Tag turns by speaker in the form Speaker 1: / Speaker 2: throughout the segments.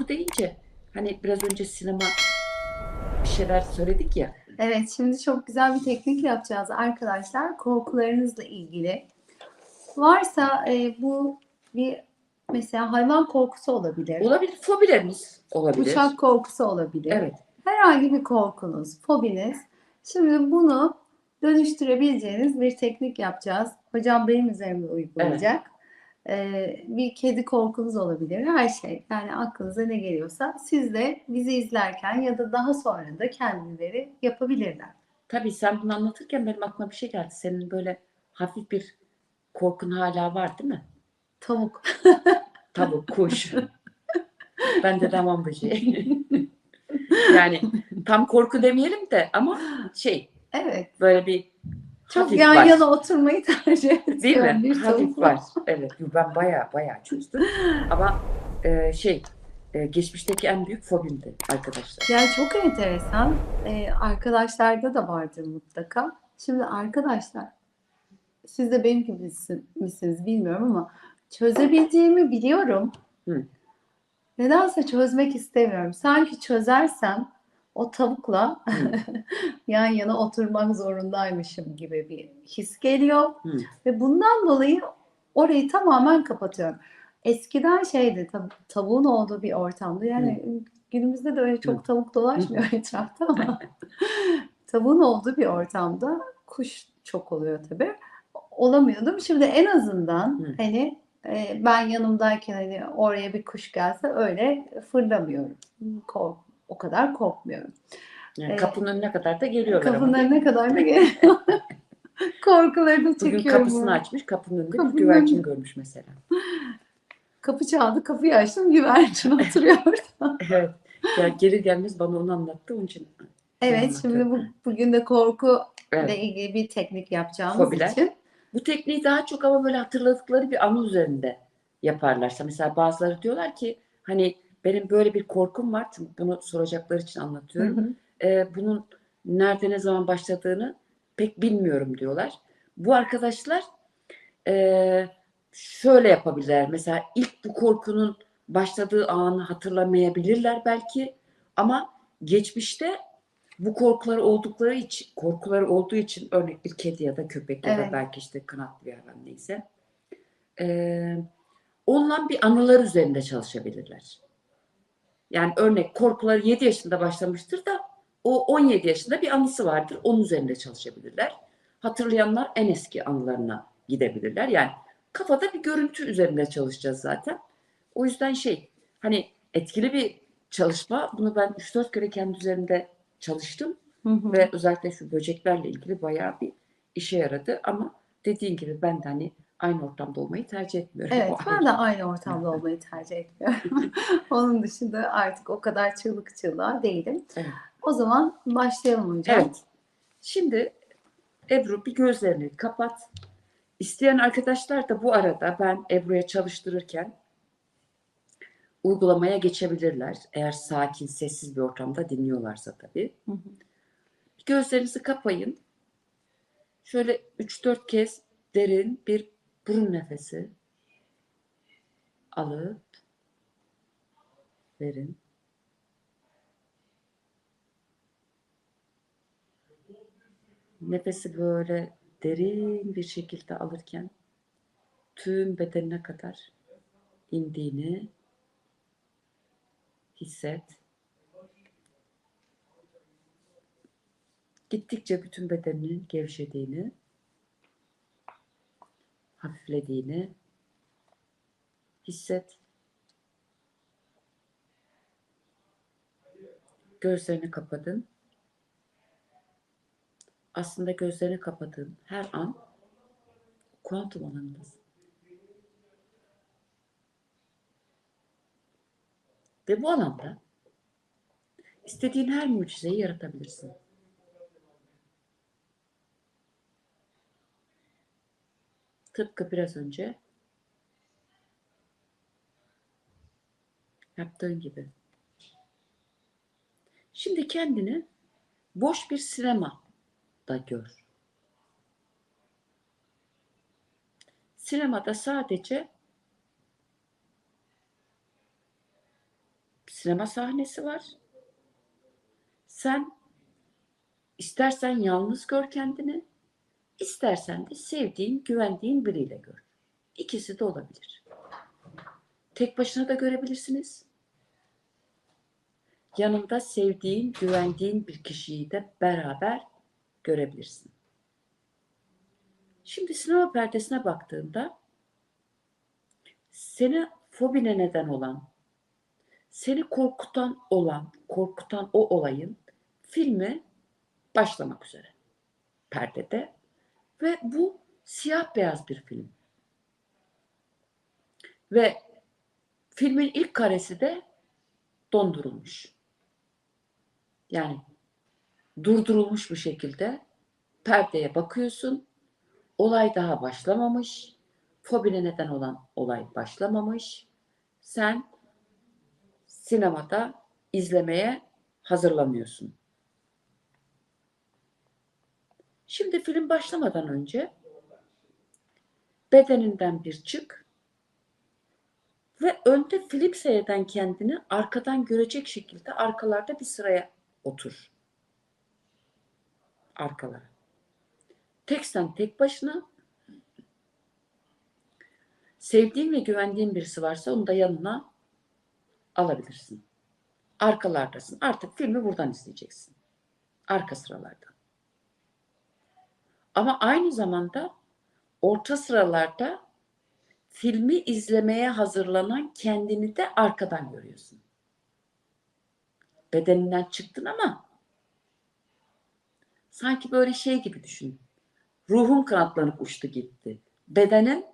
Speaker 1: korku deyince hani biraz önce sinema bir şeyler söyledik ya.
Speaker 2: Evet, şimdi çok güzel bir teknik yapacağız arkadaşlar. Korkularınızla ilgili. Varsa e, bu bir mesela hayvan korkusu olabilir.
Speaker 1: Olabilir. Fobilerimiz olabilir.
Speaker 2: Uçak korkusu olabilir.
Speaker 1: Evet.
Speaker 2: Herhangi bir korkunuz, fobiniz. Şimdi bunu dönüştürebileceğiniz bir teknik yapacağız. Hocam benim üzerimde uygulayacak. Bir kedi korkunuz olabilir. Her şey. Yani aklınıza ne geliyorsa siz de bizi izlerken ya da daha sonra da kendileri yapabilirler.
Speaker 1: Tabii sen bunu anlatırken benim aklıma bir şey geldi. Senin böyle hafif bir korkun hala var değil mi?
Speaker 2: Tavuk.
Speaker 1: Tavuk, kuş. ben de tamam böceği. yani tam korku demeyelim de ama şey
Speaker 2: Evet.
Speaker 1: böyle bir
Speaker 2: Çok
Speaker 1: hafif
Speaker 2: yan
Speaker 1: var.
Speaker 2: yana oturmayı tercih ediyorum.
Speaker 1: Değil mi? Hafif var. Evet. Ben baya baya çözdüm. Ama e, şey e, geçmişteki en büyük fobimdi arkadaşlar.
Speaker 2: Yani çok enteresan. Ee, arkadaşlarda da vardır mutlaka. Şimdi arkadaşlar siz de benim gibi misin- misiniz bilmiyorum ama çözebildiğimi biliyorum.
Speaker 1: Hı.
Speaker 2: Nedense çözmek istemiyorum. Sanki çözersem o tavukla yan yana oturmak zorundaymışım gibi bir his geliyor.
Speaker 1: Hı.
Speaker 2: Ve bundan dolayı orayı tamamen kapatıyorum. Eskiden şeydi tav- tavuğun olduğu bir ortamda yani günümüzde de öyle çok tavuk dolaşmıyor etrafta ama tavuğun olduğu bir ortamda kuş çok oluyor tabii. Olamıyordum. Şimdi en azından
Speaker 1: Hı.
Speaker 2: hani e, ben yanımdayken hani oraya bir kuş gelse öyle fırlamıyorum. Kork, o kadar korkmuyorum.
Speaker 1: Yani
Speaker 2: Evet.
Speaker 1: kapının önüne kadar da geliyorlar
Speaker 2: Kapının
Speaker 1: ama.
Speaker 2: önüne kadar da geliyor. Korkularını
Speaker 1: Bugün
Speaker 2: çekiyorum.
Speaker 1: kapısını
Speaker 2: orada.
Speaker 1: açmış, kapının önünde
Speaker 2: Kapının
Speaker 1: bir güvercin
Speaker 2: önünde.
Speaker 1: görmüş mesela.
Speaker 2: Kapı çaldı, kapıyı açtım, güvercin oturuyor orada.
Speaker 1: Evet. Ya geri gelmez bana onu anlattı onun için.
Speaker 2: Evet, şimdi bu, bugün de korku ile
Speaker 1: Evet.
Speaker 2: ilgili bir teknik yapacağımız
Speaker 1: Fobiler.
Speaker 2: için.
Speaker 1: Bu tekniği daha çok ama böyle hatırladıkları bir anı üzerinde yaparlarsa. Mesela bazıları diyorlar ki hani benim böyle bir korkum var. Çünkü bunu soracakları için
Speaker 2: Hı
Speaker 1: anlatıyorum.
Speaker 2: hı.
Speaker 1: Ee, bunun nerede ne zaman başladığını pek bilmiyorum diyorlar. Bu arkadaşlar ee, şöyle yapabilirler. Mesela ilk bu korkunun başladığı anı hatırlamayabilirler belki ama geçmişte bu korkuları oldukları için, korkuları olduğu için örnek bir kedi ya da köpek ya da
Speaker 2: Evet.
Speaker 1: belki işte kanatlı bir hayvan neyse. ee, onunla bir anılar üzerinde çalışabilirler. Yani örnek korkuları 7 yaşında başlamıştır da o 17 yaşında bir anısı vardır. Onun üzerinde çalışabilirler. Hatırlayanlar en eski anılarına gidebilirler. Yani kafada bir görüntü üzerinde çalışacağız zaten. O yüzden şey hani etkili bir çalışma. Bunu ben 3-4 kere kendi üzerinde çalıştım
Speaker 2: Hı hı.
Speaker 1: ve özellikle şu böceklerle ilgili bayağı bir işe yaradı ama dediğin gibi ben de hani aynı ortamda olmayı tercih etmiyorum.
Speaker 2: Evet,
Speaker 1: O
Speaker 2: ben de aynı ortamda olmayı tercih etmiyorum. Onun dışında artık o kadar çığlık çığlığa değilim.
Speaker 1: Evet.
Speaker 2: O zaman başlayalım hocam.
Speaker 1: Evet. Şimdi Ebru bir gözlerini kapat. İsteyen arkadaşlar da bu arada ben Ebru'ya çalıştırırken uygulamaya geçebilirler. Eğer sakin, sessiz bir ortamda dinliyorlarsa tabii.
Speaker 2: Hı hı.
Speaker 1: Gözlerinizi kapayın. Şöyle 3-4 kez derin bir burun nefesi alıp verin. Nefesi böyle derin bir şekilde alırken tüm bedenine kadar indiğini hisset. Gittikçe bütün bedeninin gevşediğini, hafiflediğini hisset. Gözlerini kapadın. Aslında gözlerini kapadığın her an kuantum alanındasın. Ve bu alanda istediğin her mucizeyi yaratabilirsin. Tıpkı biraz önce yaptığın gibi. Şimdi kendini boş bir sinema da gör. Sinemada sadece sinema sahnesi var. Sen istersen yalnız gör kendini, istersen de sevdiğin, güvendiğin biriyle gör. İkisi de olabilir. Tek başına da görebilirsiniz. Yanında sevdiğin, güvendiğin bir kişiyi de beraber görebilirsin. Şimdi sinema perdesine baktığında seni fobine neden olan, seni korkutan olan, korkutan o olayın filmi başlamak üzere perdede ve bu siyah beyaz bir film. Ve filmin ilk karesi de dondurulmuş. Yani durdurulmuş bir şekilde perdeye bakıyorsun. Olay daha başlamamış. Fobine neden olan olay başlamamış. Sen sinemada izlemeye hazırlanıyorsun. Şimdi film başlamadan önce bedeninden bir çık ve önde film seyreden kendini arkadan görecek şekilde arkalarda bir sıraya otur. Arkalara. Tek sen tek başına sevdiğin ve güvendiğin birisi varsa onu da yanına alabilirsin. Arkalardasın. Artık filmi buradan izleyeceksin. Arka sıralardan. Ama aynı zamanda orta sıralarda filmi izlemeye hazırlanan kendini de arkadan görüyorsun. Bedeninden çıktın ama sanki böyle şey gibi düşün. Ruhun kanatlanıp uçtu gitti. Bedenin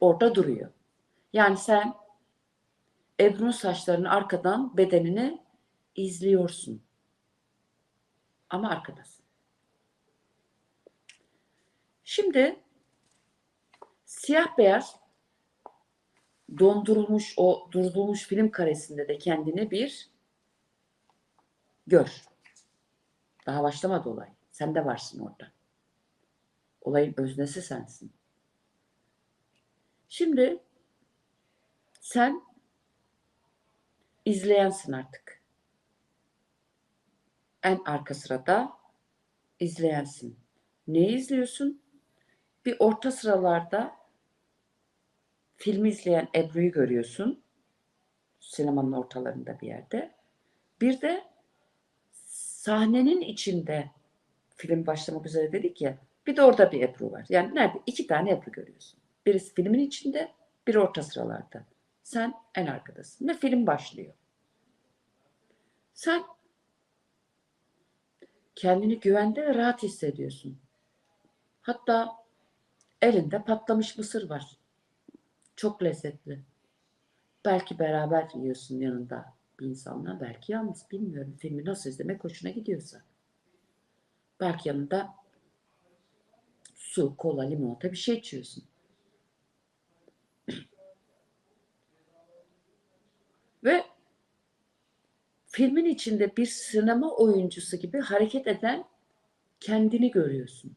Speaker 1: orada duruyor. Yani sen Ebru'nun saçlarını arkadan bedenini izliyorsun. Ama arkadasın. Şimdi siyah beyaz dondurulmuş o durdurulmuş film karesinde de kendini bir gör. Daha başlamadı olay. Sen de varsın orada. Olayın öznesi sensin. Şimdi sen izleyensin artık. En arka sırada izleyensin. Ne izliyorsun? Bir orta sıralarda filmi izleyen Ebru'yu görüyorsun. Sinemanın ortalarında bir yerde. Bir de sahnenin içinde film başlamak üzere dedik ya. Bir de orada bir Ebru var. Yani nerede? İki tane Ebru görüyorsun. Birisi filmin içinde, biri orta sıralarda. Sen en arkadasın ve film başlıyor. Sen kendini güvende ve rahat hissediyorsun. Hatta elinde patlamış mısır var. Çok lezzetli. Belki beraber yiyorsun yanında bir insanla. Belki yalnız bilmiyorum. Filmi nasıl izlemek hoşuna gidiyorsa. Belki yanında su, kola, limonata bir şey içiyorsun. Ve filmin içinde bir sinema oyuncusu gibi hareket eden kendini görüyorsun.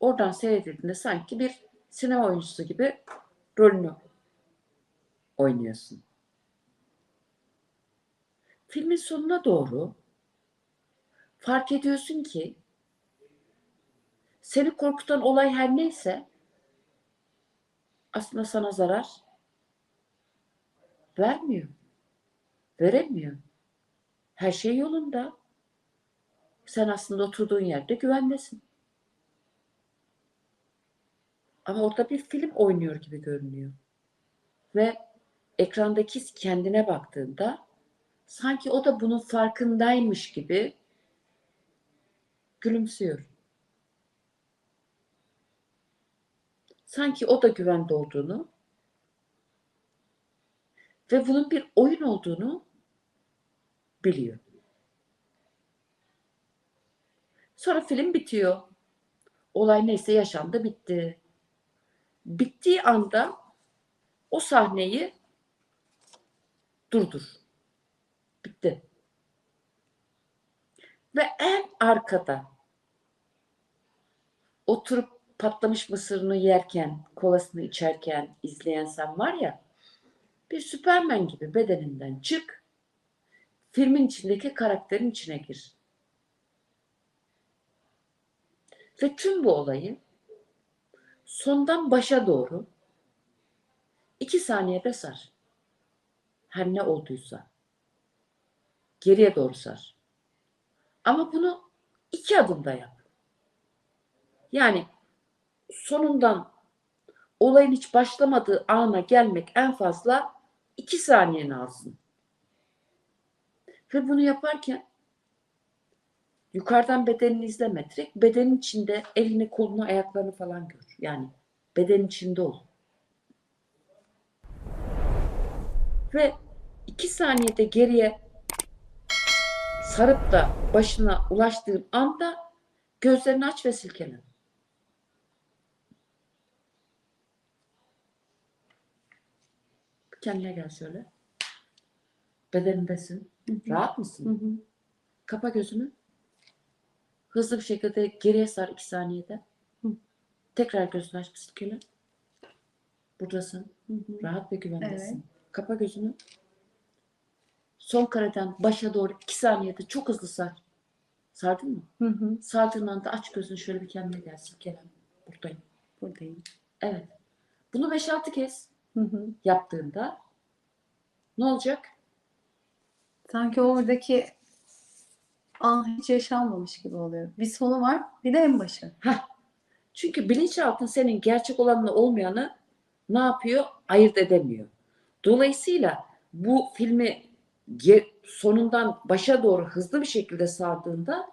Speaker 1: Oradan seyredildiğinde sanki bir sinema oyuncusu gibi rolünü oynuyorsun. Filmin sonuna doğru fark ediyorsun ki seni korkutan olay her neyse aslında sana zarar vermiyor. Veremiyor. Her şey yolunda. Sen aslında oturduğun yerde güvendesin. Ama orada bir film oynuyor gibi görünüyor. Ve ekrandaki kendine baktığında sanki o da bunun farkındaymış gibi gülümsüyor. Sanki o da güvende olduğunu ve bunun bir oyun olduğunu biliyor. Sonra film bitiyor. Olay neyse yaşandı bitti. Bittiği anda o sahneyi durdur. Bitti. Ve en arkada oturup patlamış mısırını yerken, kolasını içerken izleyen sen var ya, Bir Süpermen gibi bedeninden çık. Filmin içindeki karakterin içine gir. Ve tüm bu olayı sondan başa doğru iki saniyede sar. Her ne olduysa. Geriye doğru sar. Ama bunu iki adımda yap. Yani sonundan olayın hiç başlamadığı ana gelmek en fazla iki saniyeni alsın. Ve bunu yaparken yukarıdan bedenini izleme. Direkt bedenin içinde elini, kolunu, ayaklarını falan gör. Yani bedenin içinde ol. Ve iki saniyede geriye sarıp da başına ulaştığın anda gözlerini aç ve silkelen. Kendine gel şöyle. Bedenindesin.
Speaker 2: Hı hı.
Speaker 1: Rahat
Speaker 2: Hı
Speaker 1: mısın?
Speaker 2: hı.
Speaker 1: Kapa gözünü. Hızlı bir şekilde geriye sar iki saniyede. Tekrar gözünü aç silkele. Buradasın.
Speaker 2: Hı hı.
Speaker 1: Rahat ve güvendesin.
Speaker 2: Evet.
Speaker 1: Kapa gözünü. Son kareden başa doğru iki saniyede çok hızlı sar. Sardın mı?
Speaker 2: Hı hı.
Speaker 1: Sardığın anda aç gözünü şöyle bir kendine gel. Silkelen. Buradayım.
Speaker 2: Buradayım.
Speaker 1: Evet. Bunu 5-6 kez
Speaker 2: Hı hı.
Speaker 1: yaptığında ne olacak?
Speaker 2: Sanki oradaki an hiç yaşanmamış gibi oluyor. Bir sonu var, bir de en başı.
Speaker 1: Çünkü bilinçaltın senin gerçek olanla olmayanı ne yapıyor? Ayırt edemiyor. Dolayısıyla bu filmi sonundan başa doğru hızlı bir şekilde sardığında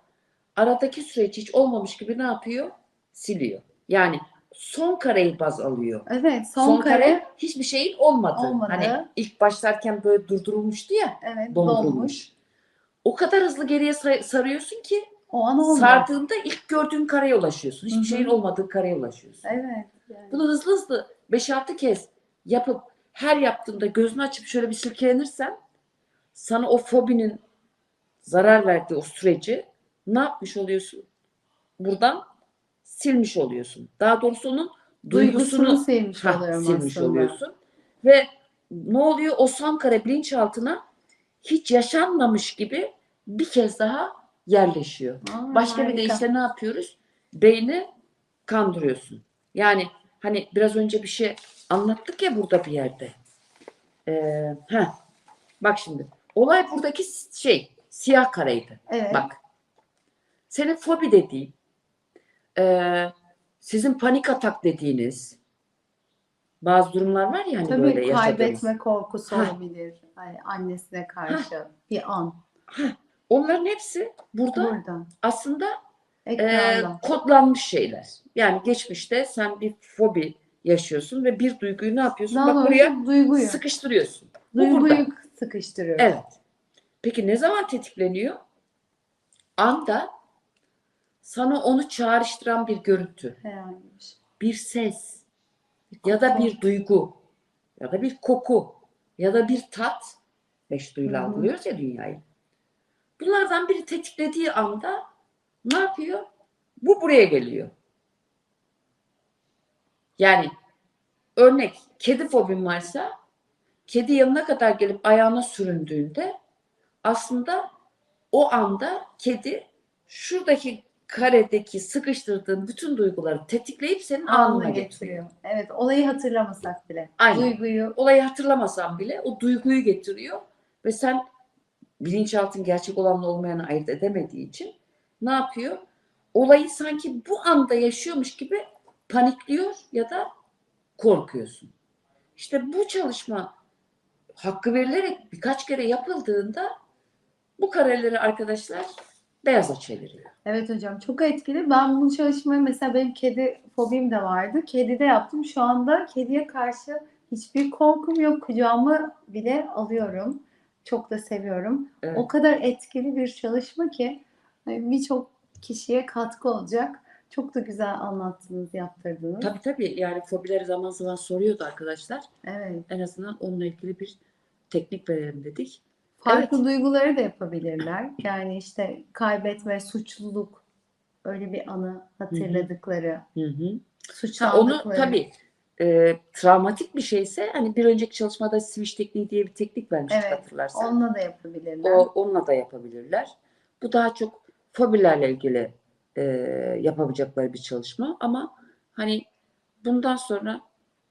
Speaker 1: aradaki süreç hiç olmamış gibi ne yapıyor? Siliyor. Yani son kareyi baz alıyor.
Speaker 2: Evet, son,
Speaker 1: Son,
Speaker 2: kare,
Speaker 1: kare, hiçbir şeyin olmadı.
Speaker 2: Olmadı.
Speaker 1: Hani ilk başlarken böyle durdurulmuştu ya
Speaker 2: evet,
Speaker 1: dondurulmuş.
Speaker 2: dolmuş.
Speaker 1: O kadar hızlı geriye sarıyorsun ki
Speaker 2: O an olmuyor.
Speaker 1: sardığında ilk gördüğün kareye ulaşıyorsun. Hiçbir
Speaker 2: Hı hı.
Speaker 1: şeyin olmadığı kareye ulaşıyorsun.
Speaker 2: Evet. yani.
Speaker 1: Bunu hızlı hızlı 5-6 kez yapıp her yaptığında gözünü açıp şöyle bir silkelenirsen sana o fobinin zarar verdiği o süreci ne yapmış oluyorsun? Buradan silmiş oluyorsun. Daha doğrusu onun
Speaker 2: Duygusunu
Speaker 1: duygusunu
Speaker 2: silmiş oluyorum
Speaker 1: silmiş
Speaker 2: aslında.
Speaker 1: oluyorsun. Ve ne oluyor? O son kare bilinçaltına hiç yaşanmamış gibi bir kez daha yerleşiyor.
Speaker 2: Aa,
Speaker 1: Başka bir
Speaker 2: harika.
Speaker 1: deyişle ne yapıyoruz? Beyni kandırıyorsun. Yani hani biraz önce bir şey anlattık ya burada bir yerde. Ee, heh, bak şimdi. Olay buradaki şey siyah kareydi.
Speaker 2: Evet.
Speaker 1: Bak. Senin fobi dediğin, eee, sizin panik atak dediğiniz bazı durumlar var ya hani
Speaker 2: Tabii
Speaker 1: böyle yaşadığımız.
Speaker 2: kaybetme korkusu olabilir. Hani annesine karşı bir an.
Speaker 1: Onların hepsi burada
Speaker 2: Buradan.
Speaker 1: aslında
Speaker 2: Ekranda.
Speaker 1: kodlanmış şeyler. Yani geçmişte sen bir fobi yaşıyorsun ve bir duyguyu ne yapıyorsun?
Speaker 2: Daha
Speaker 1: Bak buraya
Speaker 2: duyguyu.
Speaker 1: sıkıştırıyorsun.
Speaker 2: Duyguyu
Speaker 1: burada.
Speaker 2: sıkıştırıyor.
Speaker 1: Evet. Peki ne zaman tetikleniyor? Anda sana onu çağrıştıran bir görüntü.
Speaker 2: Herhangi bir şey.
Speaker 1: bir ses ya da bir duygu ya da bir koku ya da bir tat beş duyuyla algılıyoruz ya dünyayı. Bunlardan biri tetiklediği anda ne yapıyor? Bu buraya geliyor. Yani örnek kedi fobin varsa kedi yanına kadar gelip ayağına süründüğünde aslında o anda kedi şuradaki karedeki sıkıştırdığın bütün duyguları tetikleyip senin
Speaker 2: anına
Speaker 1: getiriyor.
Speaker 2: getiriyor. Evet, olayı hatırlamasak bile.
Speaker 1: Aynen.
Speaker 2: Duyguyu
Speaker 1: Olayı hatırlamasan bile o duyguyu getiriyor ve sen bilinçaltın gerçek olanla olmayanı ayırt edemediği için ne yapıyor? Olayı sanki bu anda yaşıyormuş gibi panikliyor ya da korkuyorsun. İşte bu çalışma hakkı verilerek birkaç kere yapıldığında bu kareleri arkadaşlar beyaza çeviriyor.
Speaker 2: Evet hocam çok etkili. Ben bu çalışmayı mesela benim kedi fobim de vardı. Kedide yaptım. Şu anda kediye karşı hiçbir korkum yok. Kucağıma bile alıyorum. Çok da seviyorum.
Speaker 1: Evet.
Speaker 2: O kadar etkili bir çalışma ki hani birçok kişiye katkı olacak. Çok da güzel anlattınız, yaptırdınız.
Speaker 1: Tabii tabii yani fobileri zaman zaman soruyordu arkadaşlar.
Speaker 2: Evet.
Speaker 1: En azından onunla ilgili bir teknik verelim dedik.
Speaker 2: Farklı duyguları da yapabilirler. Yani işte kaybetme, suçluluk öyle bir anı hatırladıkları,
Speaker 1: Hı hı. Ha,
Speaker 2: suçlandıkları.
Speaker 1: onu tabii e, travmatik bir şeyse hani bir önceki çalışmada switch tekniği diye bir teknik vermiştik
Speaker 2: Evet,
Speaker 1: hatırlarsan.
Speaker 2: Onunla da yapabilirler.
Speaker 1: O, onunla da yapabilirler. Bu daha çok fobilerle ilgili e, yapabilecekleri bir çalışma ama hani bundan sonra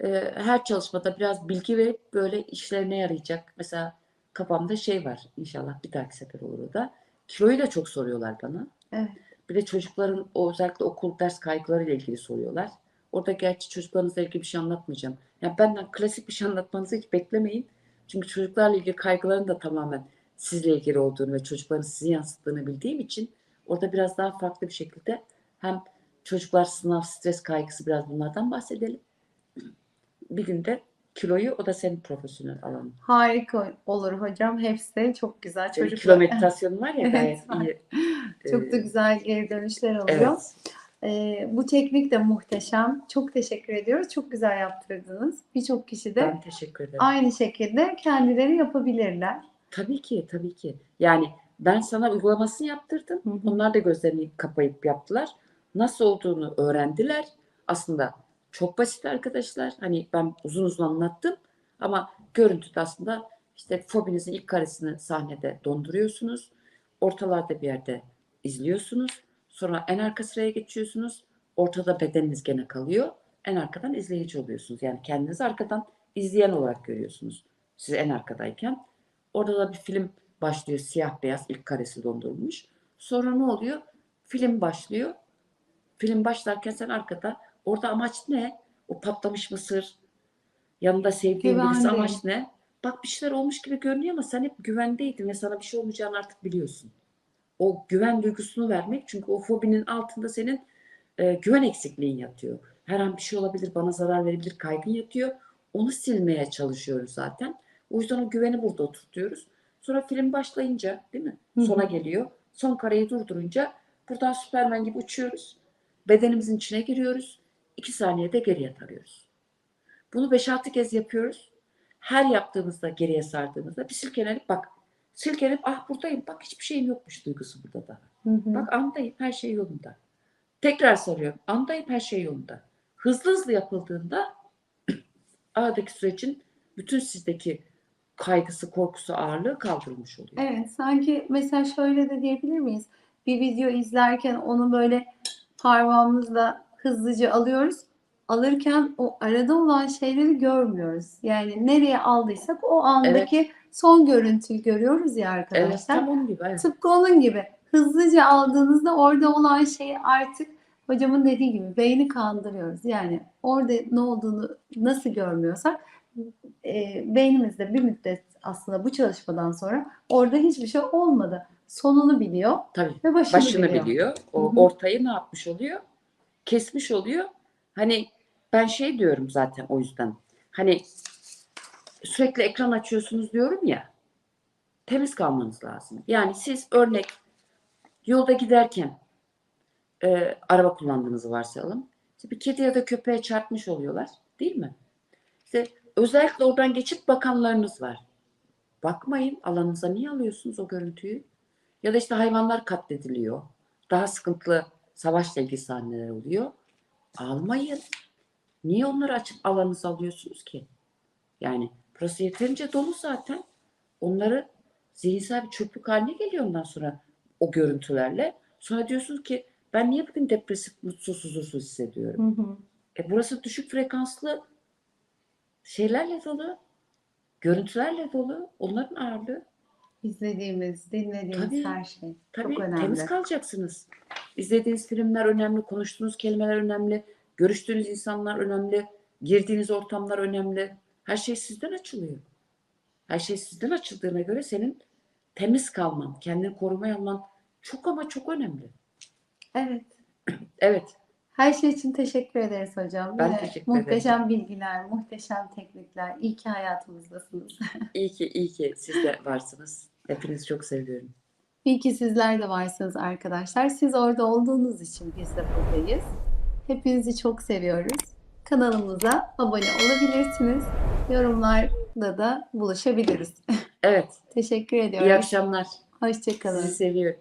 Speaker 1: e, her çalışmada biraz bilgi verip böyle işlerine yarayacak. Mesela kafamda şey var inşallah bir dahaki sefer olur da. Kiloyu da çok soruyorlar bana.
Speaker 2: Evet.
Speaker 1: Bir de çocukların o özellikle okul ders kaygılarıyla ilgili soruyorlar. Orada gerçi çocuklarınızla ilgili bir şey anlatmayacağım. Yani benden klasik bir şey anlatmanızı hiç beklemeyin. Çünkü çocuklarla ilgili kaygıların da tamamen sizle ilgili olduğunu ve çocukların sizi yansıttığını bildiğim için orada biraz daha farklı bir şekilde hem çocuklar sınav, stres kaygısı biraz bunlardan bahsedelim. Bir günde kiloyu o da senin profesyonel alanın.
Speaker 2: Harika olur hocam. Hepsi çok güzel. Çocuklar.
Speaker 1: kilo meditasyonu var ya
Speaker 2: Evet,
Speaker 1: gayet
Speaker 2: var.
Speaker 1: iyi.
Speaker 2: Çok da
Speaker 1: Ee,
Speaker 2: güzel geri dönüşler oluyor.
Speaker 1: Evet.
Speaker 2: Ee, bu teknik de muhteşem. Çok teşekkür ediyoruz. Çok güzel yaptırdınız. Birçok kişi de
Speaker 1: Ben teşekkür ederim.
Speaker 2: aynı şekilde kendileri yapabilirler.
Speaker 1: Tabii ki, tabii ki. Yani ben sana uygulamasını yaptırdım.
Speaker 2: Hı hı.
Speaker 1: Onlar da gözlerini kapayıp yaptılar. Nasıl olduğunu öğrendiler. Aslında çok basit arkadaşlar. Hani ben uzun uzun anlattım. Ama görüntüde aslında işte fobinizin ilk karesini sahnede donduruyorsunuz. Ortalarda bir yerde izliyorsunuz. Sonra en arka sıraya geçiyorsunuz. Ortada bedeniniz gene kalıyor. En arkadan izleyici oluyorsunuz. Yani kendinizi arkadan izleyen olarak görüyorsunuz. Siz en arkadayken. Orada da bir film başlıyor siyah beyaz ilk karesi dondurulmuş. Sonra ne oluyor? Film başlıyor. Film başlarken sen arkada orada amaç ne? O patlamış mısır, yanında sevdiğin birisi
Speaker 2: Güvendeyim.
Speaker 1: amaç ne? Bak bir şeyler olmuş gibi görünüyor ama sen hep güvendeydin ve sana bir şey olmayacağını artık biliyorsun. O güven duygusunu vermek çünkü o fobinin altında senin e, güven eksikliğin yatıyor. Her an bir şey olabilir, bana zarar verebilir kaygın yatıyor. Onu silmeye çalışıyoruz zaten. O yüzden o güveni burada oturtuyoruz. Sonra film başlayınca değil mi? Sona geliyor. Son kareyi durdurunca buradan Süpermen gibi uçuyoruz. Bedenimizin içine giriyoruz. İki saniyede geriye tarıyoruz. Bunu 5-6 kez yapıyoruz. Her yaptığımızda geriye sardığımızda bir silkelenip bak silkelenip ah buradayım bak hiçbir şeyim yokmuş duygusu burada da.
Speaker 2: Hı hı.
Speaker 1: Bak andayım her şey yolunda. Tekrar sarıyorum. Andayım her şey yolunda. Hızlı hızlı yapıldığında aradaki sürecin bütün sizdeki kaygısı, korkusu, ağırlığı kaldırılmış oluyor.
Speaker 2: Evet, sanki mesela şöyle de diyebilir miyiz? Bir video izlerken onu böyle parmağımızla hızlıca alıyoruz. Alırken o arada olan şeyleri görmüyoruz. Yani nereye aldıysak o andaki son görüntüyü görüyoruz ya
Speaker 1: Evet,
Speaker 2: arkadaşlar.
Speaker 1: tam onun gibi. Evet.
Speaker 2: Tıpkı onun gibi. Hızlıca aldığınızda orada olan şeyi artık hocamın dediği gibi beyni kandırıyoruz. Yani orada ne olduğunu nasıl görmüyorsak e, beynimizde bir müddet aslında bu çalışmadan sonra orada hiçbir şey olmadı. Sonunu biliyor
Speaker 1: Tabii.
Speaker 2: ve başını,
Speaker 1: Başını
Speaker 2: biliyor.
Speaker 1: biliyor. O
Speaker 2: Hı hı.
Speaker 1: ortayı ne yapmış oluyor? Kesmiş oluyor. Hani ben şey diyorum zaten o yüzden. Hani sürekli ekran açıyorsunuz diyorum ya. Temiz kalmanız lazım. Yani siz örnek yolda giderken e, araba kullandığınızı varsayalım. İşte bir kedi ya da köpeğe çarpmış oluyorlar. Değil mi? İşte özellikle oradan geçip bakanlarınız var. Bakmayın alanınıza niye alıyorsunuz o görüntüyü? Ya da işte hayvanlar katlediliyor. Daha sıkıntılı savaşla ilgili sahneler oluyor. Almayın. Niye onları açıp alanınıza alıyorsunuz ki? Yani burası yeterince dolu zaten. Onları zihinsel bir çöplük haline geliyor ondan sonra o görüntülerle. Sonra diyorsunuz ki ben niye bugün depresif, mutsuz, huzursuz hissediyorum?
Speaker 2: Hı hı.
Speaker 1: E burası düşük frekanslı şeylerle dolu. Görüntülerle dolu. Onların ağırlığı.
Speaker 2: İzlediğimiz, dinlediğimiz
Speaker 1: Tabii.
Speaker 2: her şey
Speaker 1: Tabii
Speaker 2: çok önemli.
Speaker 1: temiz kalacaksınız. İzlediğiniz filmler önemli, konuştuğunuz kelimeler önemli, görüştüğünüz insanlar önemli, girdiğiniz ortamlar önemli. Her şey sizden açılıyor. Her şey sizden açıldığına göre senin temiz kalman, kendini korumaya alman çok ama çok önemli.
Speaker 2: Evet.
Speaker 1: Evet,
Speaker 2: Her şey için teşekkür ederiz hocam.
Speaker 1: Ben
Speaker 2: Yine
Speaker 1: teşekkür
Speaker 2: muhteşem bilgiler, muhteşem teknikler. İyi ki hayatımızdasınız.
Speaker 1: iyi ki iyi ki siz de varsınız. Hepinizi çok seviyorum.
Speaker 2: İyi ki sizler de varsınız arkadaşlar. Siz orada olduğunuz için biz de buradayız. Hepinizi çok seviyoruz. Kanalımıza abone olabilirsiniz. Yorumlarda da buluşabiliriz.
Speaker 1: Evet,
Speaker 2: Teşekkür
Speaker 1: iyi
Speaker 2: ediyorum.
Speaker 1: akşamlar.
Speaker 2: Hoşçakalın.
Speaker 1: Sizi seviyorum.